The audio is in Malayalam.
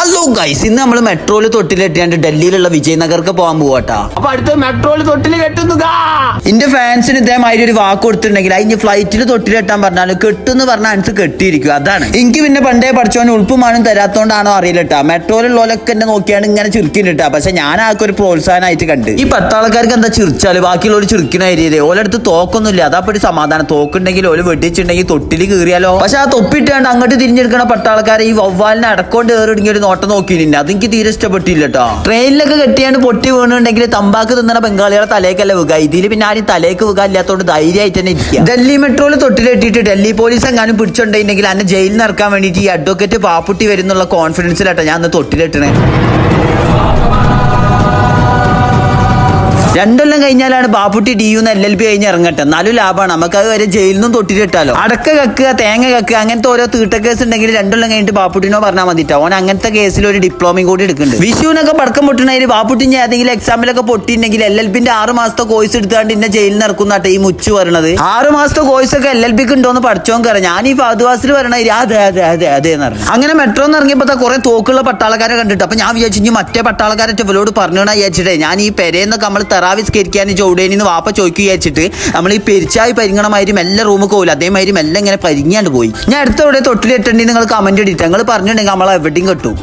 ഹലോ ഗൈസ് ഇന്ന് നമ്മൾ മെട്രോയിൽ തൊട്ടിലെട്ടിയാണ്ട് ഡൽഹിയിലുള്ള വിജയനഗർക്ക് പോകാൻ പോവാട്ടാ. അപ്പൊ അടുത്ത മെട്രോയിൽ തൊട്ടിൽ കെട്ടുന്നു എന്റെ ഫാൻസിന് ഇതേമാതിരി ഒരു വാക്ക് കൊടുത്തിട്ടുണ്ടെങ്കിൽ അതിന് ഫ്ലൈറ്റിൽ തൊട്ടിലെട്ടാൻ പറഞ്ഞാലും കെട്ടുന്ന് പറഞ്ഞ അനുസരിച്ച് കെട്ടിയിരിക്കും. അതാണ്. എനിക്ക് പിന്നെ പണ്ടേ പഠിച്ചവൻ ഉൾപ്പുമാനും തരാത്തോണ്ടാണോ അറിയില്ലട്ടാ. മെട്രോയിലുള്ളവരൊക്കെ എന്നെ നോക്കിയാണ് ഇങ്ങനെ ചിരിക്കുന്നുട്ടാ പക്ഷെ ഞാൻ ആൾക്ക് ഒരു പ്രോത്സാഹനമായിട്ട് കണ്ട്. ഈ പത്താൾക്കാർക്ക് എന്താ ചിരിച്ചാൽ? ബാക്കിയുള്ളവർ ചിരിക്കുന്ന ഏരിയയിലെ. ഓലടുത്ത് തോക്കൊന്നുമില്ല. അതാ ഒരു സമാധാനം. തോക്കുണ്ടെങ്കിൽ ഓൽ വെടിച്ചിട്ടുണ്ടെങ്കിൽ തൊട്ടിൽ കീറിയാലോ? പക്ഷെ ആ തൊപ്പിട്ടാണ്ട് അങ്ങോട്ട് തിരിഞ്ഞെടുക്കണ പട്ടാൾക്കാരെ ഈ വവ്വാലിനെ അടക്കൊണ്ട് കയറി നോട്ടം നോക്കിയില്ല അതെനിക്ക് തീരെ ഇഷ്ടപ്പെട്ടില്ല കേട്ടോ ട്രെയിനിലൊക്കെ കെട്ടിയാണ്ട് പൊട്ടി വീണുണ്ടെങ്കിൽ തമ്പാക്ക് തിന്നണ ബംഗാളികളെ തലേക്കല്ല വെക്കുക ഇതിൽ പിന്നെ ആരും തലേക്ക് വുക ഇല്ലാത്തതുകൊണ്ട് ധൈര്യമായിട്ട് തന്നെ ഇരിക്കുക. ഡൽഹി മെട്രോയിൽ തൊട്ടിലെട്ടിയിട്ട് ഡൽഹി പോലീസ് എങ്ങാനും പിടിച്ചുണ്ടെങ്കിൽ അന്നെ ജയിലിൽ നിറക്കാൻ വേണ്ടിയിട്ട് ഈ അഡ്വക്കേറ്റ് പാപ്പുട്ടി വരുന്നുള്ള കോൺഫിഡൻസിലാട്ടോ ഞാൻ അന്ന് തൊട്ടിലെട്ടണേ. രണ്ടെല്ലാം കഴിഞ്ഞാലാണ് ബാപ്പുട്ടി ഡി യുന്ന് എൽ എൽ ബി കഴിഞ്ഞ് ഇറങ്ങട്ടെ. എന്നാലും ലാഭമാണ് നമുക്ക് അത് വരെ ജയിലിൽ നിന്നും തൊട്ടിട്ടിട്ടാലോ. അടക്ക കക്കുക തേങ്ങ കക്കുക അങ്ങനത്തെ ഓരോ തീട്ട കേസ് ഉണ്ടെങ്കിൽ രണ്ടെല്ലാം കഴിഞ്ഞിട്ട് ബാപ്പുട്ടിനോ പറഞ്ഞാൽ മതിട്ടോ. ഓൻ അങ്ങനത്തെ കേസിൽ ഒരു ഡിപ്ലോമയും കൂടി എടുക്കുന്നുണ്ട്. വിഷുവിനൊക്കെ പടക്കം പൊട്ടണതിൽ ബാപ്പുട്ടി ഞാൻ ഏതെങ്കിലും എക്സാമിലൊക്കെ പൊട്ടിയിട്ടുണ്ടെങ്കിൽ എൽ എൽ ബിന്റെ ആറ് മാസത്തെ കോഴ്സ് എടുത്താണ്ട് ഇന്നെ ജയിലിൽ നിന്ന് ഇറക്കുന്നാട്ടെ ഈ മുച്ചു പറയണത്. ആറ് മാസത്തെ കോഴ്സ് ഒക്കെ എൽ എൽ ബിക്ക് ഉണ്ടോന്ന് പഠിച്ചോൻ കയറാം ഞാൻ ഈ ഫാദുവാസിൽ പറയണ അതെ അതെ അതെ അതെ എന്ന് പറഞ്ഞു അങ്ങനെ മെട്രോ എന്ന് ഇറങ്ങിയപ്പോ കുറെ തോക്കുള്ള പട്ടാളക്കാരെ കണ്ടിട്ട്. അപ്പൊ ഞാൻ വിചാരിച്ചു മറ്റേ പട്ടാളക്കാരെ ഇവരോട് പറഞ്ഞു വിചാരിച്ചിട്ടേ. ഞാൻ ഈ പെരേന്നൊക്കെ നമ്മൾ തെറാവിസ്കരിക്കാൻ ചൗടേനിന്ന് വാപ്പ ചോദിക്കുക വിചാരിച്ചിട്ട് നമ്മൾ ഈ പെരിച്ചായി പരിങ്ങണമാതിരി എല്ലാ റൂമിൽ പോകില്ല അതേമാതിരി എല്ലാം ഇങ്ങനെ പരിങ്ങാണ്ട് പോയി. ഞാൻ അടുത്തവിടെ എവിടെ നിങ്ങൾ കമന്റ് ഇട്ടിട്ട് നിങ്ങൾ പറഞ്ഞിട്ടുണ്ടെങ്കിൽ നമ്മൾ എവിടെയും കിട്ടും.